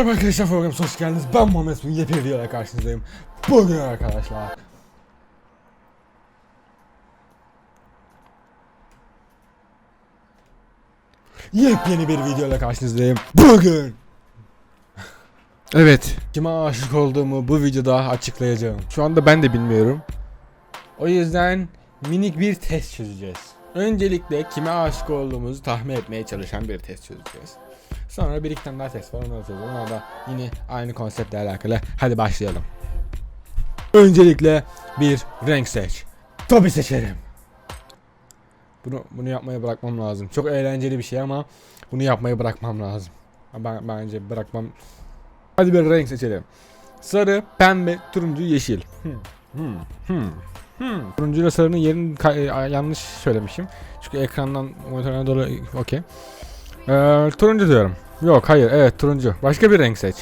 Merhaba arkadaşlar programımıza hoş geldiniz. Ben Muhammed Bugün yepyeni videoyla karşınızdayım. Bugün arkadaşlar. Yepyeni bir videoyla karşınızdayım. Bugün. Evet. Kime aşık olduğumu bu videoda açıklayacağım. Şu anda ben de bilmiyorum. O yüzden minik bir test çözeceğiz. Öncelikle kime aşık olduğumuzu tahmin etmeye çalışan bir test çözeceğiz. Sonra bir iki tane daha test var onu atacağız. Onlar da yine aynı konseptle alakalı. Hadi başlayalım. Öncelikle bir renk seç. Tabi seçerim. Bunu bunu yapmaya bırakmam lazım. Çok eğlenceli bir şey ama bunu yapmayı bırakmam lazım. Ben bence bırakmam. Hadi bir renk seçelim. Sarı, pembe, turuncu, yeşil. Hmm, hmm, hmm, hmm. Turuncu ile sarının yerini e, yanlış söylemişim. Çünkü ekrandan monitörden dolayı okey. Ee, turuncu diyorum. Yok hayır evet turuncu. Başka bir renk seç.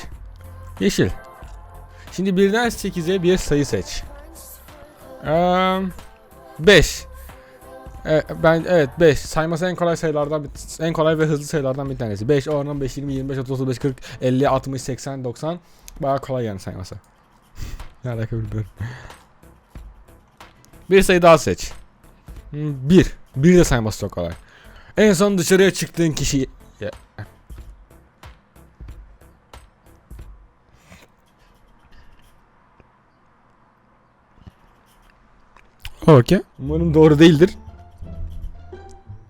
Yeşil. Şimdi birden 8'e bir sayı seç. 5. ben evet 5. Sayması en kolay sayılardan bir- en kolay ve hızlı sayılardan bir tanesi. 5, 10, 15, 20, 25, 30, 35, 40, 50, 60, 80, 90. Bayağı kolay yani sayması. ne alaka bilmiyorum. Bir sayı daha seç. 1. Bir de sayması çok kolay. En son dışarıya çıktığın kişi Ya. Okey. Umarım doğru değildir.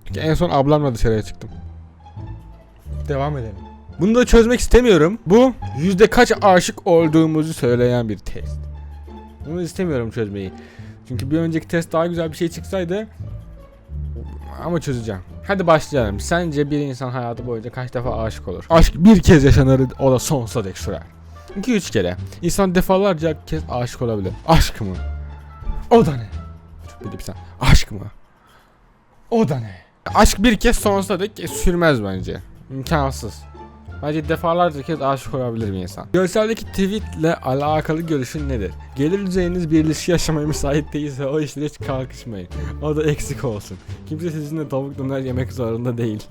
Çünkü en son ablamla dışarıya çıktım. Devam edelim. Bunu da çözmek istemiyorum. Bu yüzde kaç aşık olduğumuzu söyleyen bir test. Bunu istemiyorum çözmeyi. Çünkü bir önceki test daha güzel bir şey çıksaydı ama çözeceğim. Hadi başlayalım. Sence bir insan hayatı boyunca kaç defa aşık olur? Aşk bir kez yaşanır, o da sonsuza dek sürer. 2-3 kere. İnsan defalarca kez aşık olabilir. Aşk mı? O da ne? De bir saniye. Aşk mı? O da ne? Aşk bir kez sonsuza dek sürmez bence. İmkansız. Bence defalarca kez aşık olabilir bir insan. Görseldeki tweetle alakalı görüşün nedir? Gelir düzeyiniz bir ilişki yaşamaya müsait değilse o işlere hiç kalkışmayın. O da eksik olsun. Kimse sizinle tavuk döner yemek zorunda değil.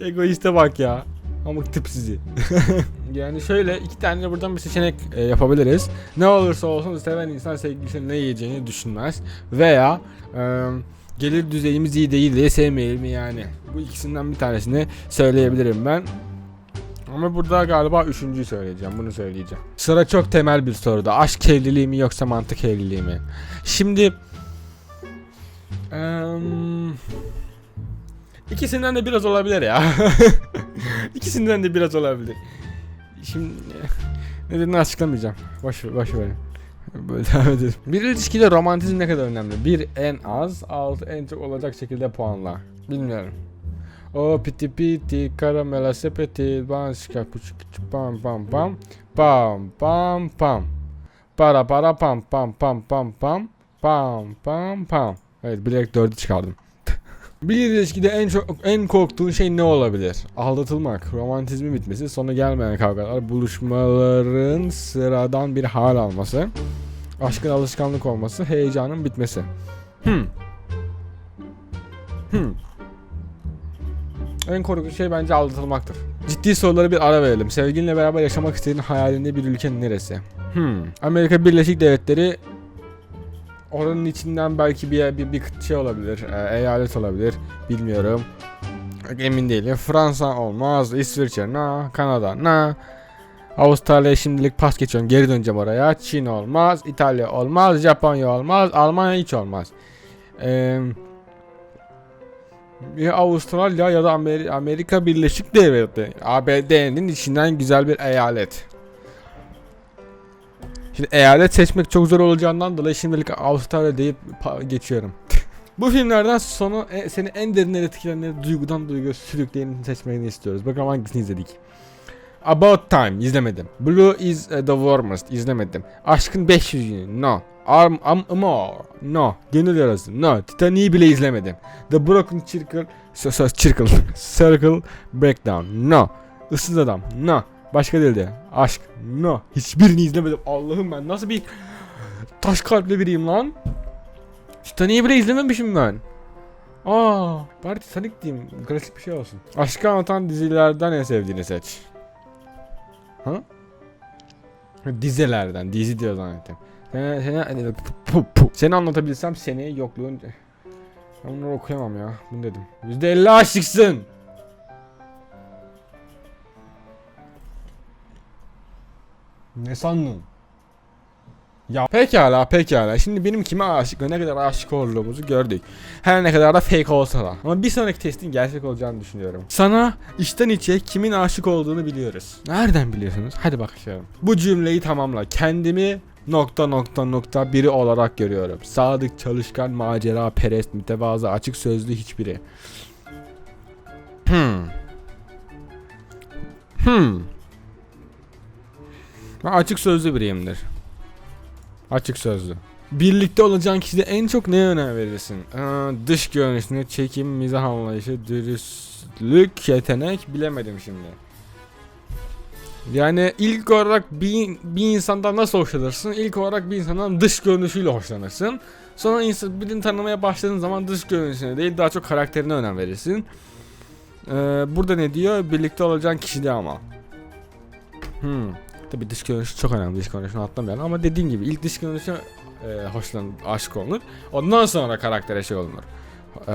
Egoiste bak ya. Amık tip sizi. yani şöyle iki tane de buradan bir seçenek e, yapabiliriz. Ne olursa olsun seven insan sevgilisinin ne yiyeceğini düşünmez. Veya e, gelir düzeyimiz iyi değil diye sevmeyelim yani. Bu ikisinden bir tanesini söyleyebilirim ben. Ama burada galiba üçüncüyü söyleyeceğim. Bunu söyleyeceğim. Sıra çok temel bir soruda. Aşk evliliği mi yoksa mantık evliliği mi? Şimdi em, ikisinden de biraz olabilir ya. ikisinden de biraz olabilir. Şimdi nedenini açıklamayacağım. Boş boş verin. Böyle devam edelim. Bir ilişkide romantizm ne kadar önemli? Bir en az, altı en çok olacak şekilde puanla. Bilmiyorum. O piti piti karamela sepeti başka küçük küçük pam pam pam pam pam pam para para pam pam pam pam pam pam pam pam Evet bilerek dördü çıkardım. Bir ilişkide en çok en korktuğun şey ne olabilir? Aldatılmak, romantizmin bitmesi, sonu gelmeyen kavgalar, buluşmaların sıradan bir hal alması, aşkın alışkanlık olması, heyecanın bitmesi. Hmm. Hmm. En korkunç şey bence aldatılmaktır. Ciddi soruları bir ara verelim. Sevgilinle beraber yaşamak istediğin hayalinde bir ülkenin neresi? Hmm. Amerika Birleşik Devletleri oranın içinden belki bir bir, bir şey olabilir. e, eyalet olabilir. Bilmiyorum. Emin değilim. Fransa olmaz. İsviçre na. Kanada na. Avustralya şimdilik pas geçiyorum. Geri döneceğim oraya. Çin olmaz. İtalya olmaz. Japonya olmaz. Almanya hiç olmaz. Eee ya Avustralya ya da Amer- Amerika Birleşik Devletleri. ABD'nin içinden güzel bir eyalet. Şimdi eyalet seçmek çok zor olacağından dolayı şimdilik Avustralya deyip geçiyorum. Bu filmlerden sonu e, seni en derinden etkileyen duygudan duyguya sürükleyenini seçmeni istiyoruz. Bakalım hangisini izledik. About Time izlemedim. Blue is the warmest izlemedim. Aşkın 500 günü no. Arm am more no. Gönül yarası no. Titanic'i bile izlemedim. The Broken Circle Circle Circle Breakdown no. Issız Adam no. Başka değildi. Aşk no. Hiçbirini izlemedim. Allah'ım ben nasıl bir taş kalpli biriyim lan. Titanic'i bile izlememişim ben. Aa, bari Titanic diyeyim. Klasik bir şey olsun. Aşkı anlatan dizilerden en sevdiğini seç. Ha? Dizilerden. Dizi diyor zannettim. Seni, seni, pu. seni anlatabilsem seni yokluğun... Ben bunları okuyamam ya. Bunu dedim. %50 aşıksın. Ne sandın? Ya pekala pekala. Şimdi benim kime aşık ve ne kadar aşık olduğumuzu gördük. Her ne kadar da fake olsa da. Ama bir sonraki testin gerçek olacağını düşünüyorum. Sana içten içe kimin aşık olduğunu biliyoruz. Nereden biliyorsunuz? Hadi bakalım. Bu cümleyi tamamla. Kendimi nokta nokta nokta biri olarak görüyorum. Sadık, çalışkan, macera, perest, mütevazı, açık sözlü hiçbiri. Hmm. Hmm. Ben açık sözlü biriyimdir. Açık sözlü. Birlikte olacağın kişide en çok neye önem verirsin? Aa, dış görünüşüne, çekim, mizah anlayışı, dürüstlük, yetenek bilemedim şimdi. Yani ilk olarak bir, bir insandan nasıl hoşlanırsın? İlk olarak bir insandan dış görünüşüyle hoşlanırsın. Sonra insan, birini tanımaya başladığın zaman dış görünüşüne değil daha çok karakterine önem verirsin. Ee, burada ne diyor? Birlikte olacağın kişide ama. Hmm. Tabi dış görünüş çok önemli dış görünüşünü atlamayalım ama dediğim gibi ilk dış görünüşe e, hoşlanıp aşık olunur. Ondan sonra karaktere şey olunur. E,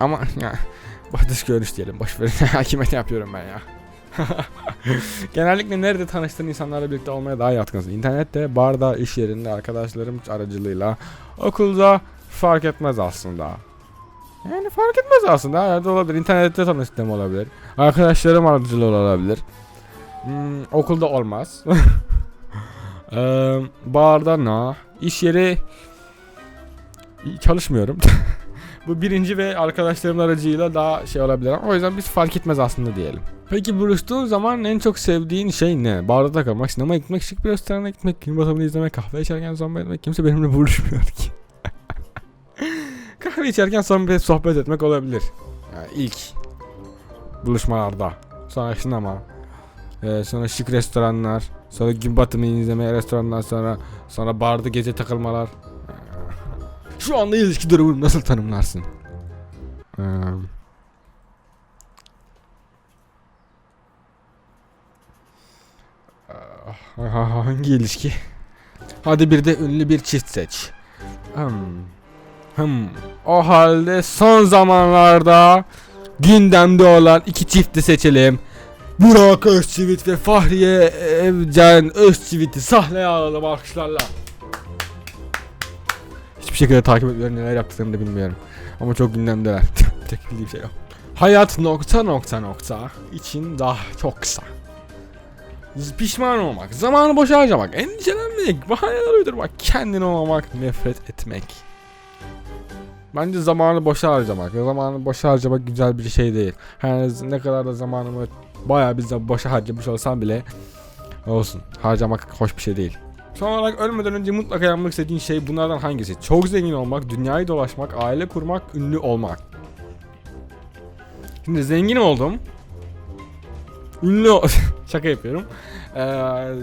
ama ya dış görünüş diyelim boş verin hakimiyet yapıyorum ben ya. Genellikle nerede tanıştığın insanlarla birlikte olmaya daha yatkınsın. İnternette, barda, iş yerinde, arkadaşlarım aracılığıyla, okulda fark etmez aslında. Yani fark etmez aslında. Her yerde olabilir. İnternette tanıştığım olabilir. Arkadaşlarım aracılığı olabilir. Hmm, okulda olmaz. Eee barda na. İş yeri çalışmıyorum. Bu birinci ve arkadaşlarımın aracıyla daha şey olabilir o yüzden biz fark etmez aslında diyelim. Peki buluştuğun zaman en çok sevdiğin şey ne? Barda takılmak, sinema gitmek, şık bir restorana gitmek, film batımını izlemek, kahve içerken sohbet etmek. Kimse benimle buluşmuyor ki. kahve içerken sohbet, sohbet etmek olabilir. Yani ilk buluşmalarda. Sonra sinema. Ee, sonra şık restoranlar. Sonra gün batımını izlemeye restoranlar sonra sonra barda gece takılmalar. Şu anda ilişki durumunu nasıl tanımlarsın? Ee, ah, hangi ilişki? Hadi bir de ünlü bir çift seç. Hmm. Hmm. O halde son zamanlarda gündemde olan iki çifti seçelim. Burak Özçivit ve Fahriye Evcen Özçivit'i sahneye alalım alkışlarla. Hiçbir şekilde takip etmiyorum neler yaptıklarını da bilmiyorum. Ama çok gündemdeler. Tek bildiğim şey o. Hayat nokta nokta nokta için daha çok kısa. Pişman olmak, zamanı boşa harcamak, endişelenmek, bahaneler uydurmak, kendini olmamak, nefret etmek. Bence zamanı boşa harcamak. Zamanı boşa harcamak güzel bir şey değil. Her ne kadar da zamanımı bayağı bir boşa harcamış olsam bile olsun. Harcamak hoş bir şey değil. Son olarak ölmeden önce mutlaka yapmak istediğin şey bunlardan hangisi? Çok zengin olmak, dünyayı dolaşmak, aile kurmak, ünlü olmak. Şimdi zengin oldum. Ünlü Şaka yapıyorum. Ee,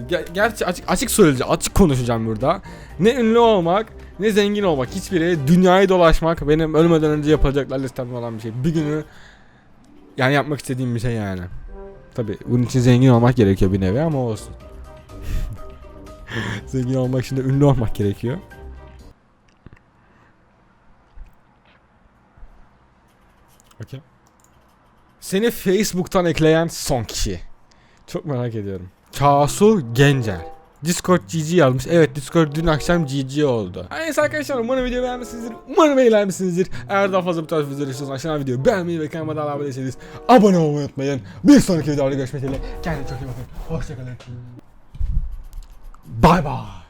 ger- gerçi açık, açık söyleyeceğim, açık konuşacağım burada. Ne ünlü olmak, ne zengin olmak hiçbiri dünyayı dolaşmak benim ölmeden önce yapacaklar listemde olan bir şey. Bir günü yani yapmak istediğim bir şey yani. Tabi bunun için zengin olmak gerekiyor bir nevi ama olsun. zengin olmak için de ünlü olmak gerekiyor. Okey. Seni Facebook'tan ekleyen son kişi. Çok merak ediyorum. Kasu Gencer. Discord GG yazmış. Evet Discord dün akşam GG oldu. Neyse arkadaşlar umarım video beğenmişsinizdir. Umarım eğlenmişsinizdir. Eğer daha fazla bu tarz videolar istiyorsanız aşağıdan videoyu beğenmeyi ve kanalıma da abone değilseniz abone olmayı unutmayın. Bir sonraki videoda görüşmek dileğiyle. Kendinize çok iyi bakın. Hoşçakalın. Bye bye.